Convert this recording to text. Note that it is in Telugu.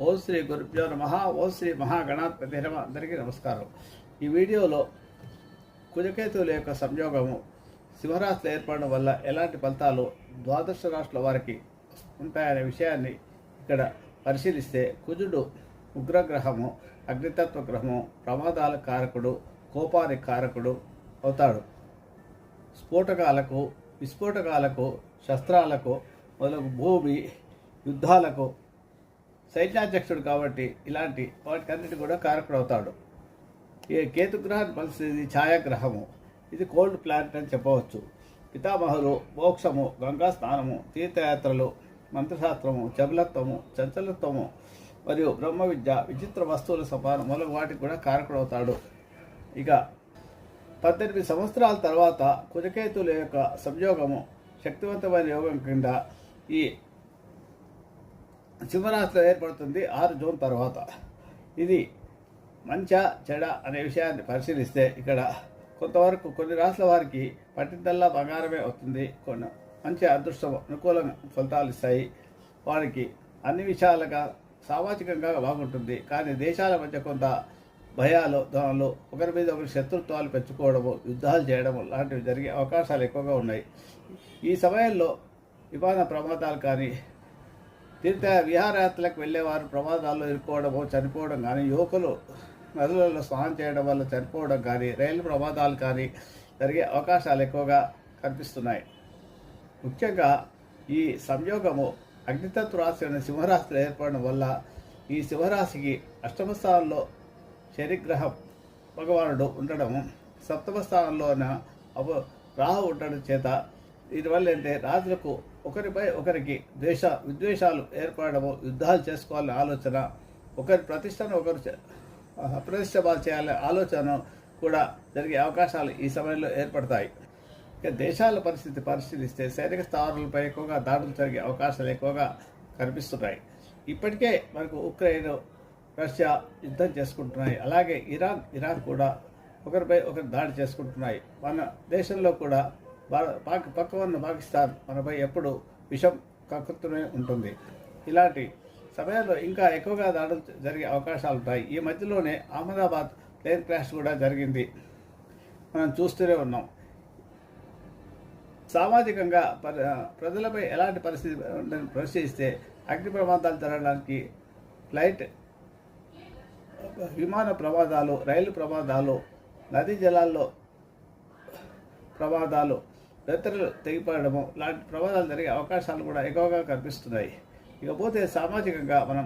ఓం శ్రీ గురుభ్యో నమ. ఓం శ్రీ మహాగణాధిపతి నమ అందరికీ నమస్కారం. ఈ వీడియోలో కుజకేతువుల యొక్క సంయోగము సింహరాశిలో ఏర్పడడం వల్ల ఎలాంటి ఫలితాలు ద్వాదశ రాష్ట్రాల వారికి ఉంటాయనే విషయాన్ని ఇక్కడ పరిశీలిస్తే కుజుడు ఉగ్రగ్రహము అగ్నితత్వ గ్రహము ప్రమాదాల కారకుడు కోపానికి కారకుడు అవుతాడు. స్ఫోటకాలకు విస్ఫోటకాలకు శస్త్రాలకు మొదలగు భూమి యుద్ధాలకు సైన్యాధ్యక్షుడు కాబట్టి ఇలాంటి వాటికన్నిటి కూడా కారకుడు అవుతాడు ఈ కేతుగ్రహాన్ని పరిస్థితి ఛాయాగ్రహము. ఇది కోల్డ్ ప్లానెట్ అని చెప్పవచ్చు. పితామహులు మోక్షము గంగా స్నానము తీర్థయాత్రలు మంత్రశాస్త్రము చబలత్వము చంచలత్వము మరియు బ్రహ్మ విద్య విచిత్ర వస్తువుల సమానం మొదలగు వాటికి కూడా కారకుడవుతాడు. ఇక పద్దెనిమిది సంవత్సరాల తర్వాత కుజకేతుల యొక్క సంయోగము శక్తివంతమైన యోగం కింద ఈ సింహరాశిలో ఏర్పడుతుంది ఆరు జూన్ తర్వాత. ఇది మంచా చెడ అనే విషయాన్ని పరిశీలిస్తే ఇక్కడ కొంతవరకు కొన్ని రాష్ట్రాల వారికి పట్టిందల్లా బంగారమే వస్తుంది. కొన్ని మంచి అదృష్టం అనుకూలంగా ఫలితాలు ఇస్తాయి. వారికి అన్ని విషయాలుగా సామాజికంగా బాగుంటుంది. కానీ దేశాల మధ్య కొంత భయాలు దోమలు ఒకరి మీద ఒకరి శత్రుత్వాలు పెంచుకోవడము యుద్ధాలు చేయడము లాంటివి జరిగే అవకాశాలు ఎక్కువగా ఉన్నాయి. ఈ సమయంలో విమాన ప్రమాదాలు కానీ తీర్థ విహారయాత్రలకు వెళ్ళేవారు ప్రమాదాల్లో ఇరుక్కోవడము చనిపోవడం కానీ యువకులు నదులలో స్నానం చేయడం వల్ల చనిపోవడం కానీ రైలు ప్రమాదాలు కానీ జరిగే అవకాశాలు ఎక్కువగా కనిపిస్తున్నాయి. ముఖ్యంగా ఈ సంయోగము అగ్నితత్వ రాశి అనే సింహరాశిలో ఏర్పడడం వల్ల ఈ సింహరాశికి అష్టమ స్థానంలో శనిగ్రహం భగవానుడు ఉండడము సప్తమ స్థానంలోన అవ రాహు ఉండడం చేత దీనివల్ల ఏంటంటే రాజులకు ఒకరిపై ఒకరికి ద్వేష విద్వేషాలు ఏర్పడము యుద్ధాలు చేసుకోవాలనే ఆలోచన ఒకరి ప్రతిష్టను ఒకరు చే- అప్రతిష్టపాలు చేయాలనే ఆలోచన కూడా జరిగే అవకాశాలు ఈ సమయంలో ఏర్పడతాయి. ఇక దేశాల పరిస్థితి పరిశీలిస్తే సైనిక స్థావరాలపై ఎక్కువగా దాడులు జరిగే అవకాశాలు ఎక్కువగా కనిపిస్తున్నాయి. ఇప్పటికే మనకు ఉక్రెయిన్ రష్యా యుద్ధం చేసుకుంటున్నాయి. అలాగే ఇరాన్ ఇరాన్ కూడా ఒకరిపై ఒకరు దాడి చేసుకుంటున్నాయి. మన దేశంలో కూడా పాక్ పక్క ఉన్న పాకిస్తాన్ మనపై ఎప్పుడు విషం కక్కుతూనే ఉంటుంది. ఇలాంటి సమయంలో ఇంకా ఎక్కువగా దాడులు జరిగే అవకాశాలు ఉంటాయి. ఈ మధ్యలోనే అహ్మదాబాద్ ప్లేన్ క్రాష్ కూడా జరిగింది. మనం చూస్తూనే ఉన్నాం. సామాజికంగా ప్రజలపై ఎలాంటి పరిస్థితి ఉందని పరిశీలిస్తే అగ్ని ప్రమాదాలు జరగడానికి ఫ్లైట్ విమాన ప్రమాదాలు రైలు ప్రమాదాలు నదీ జలాల్లో ప్రమాదాలు బెత్తరలు తెగిపడము లాంటి ప్రమాదాలు జరిగే అవకాశాలు కూడా ఎక్కువగా కనిపిస్తున్నాయి. ఇకపోతే సామాజికంగా మనం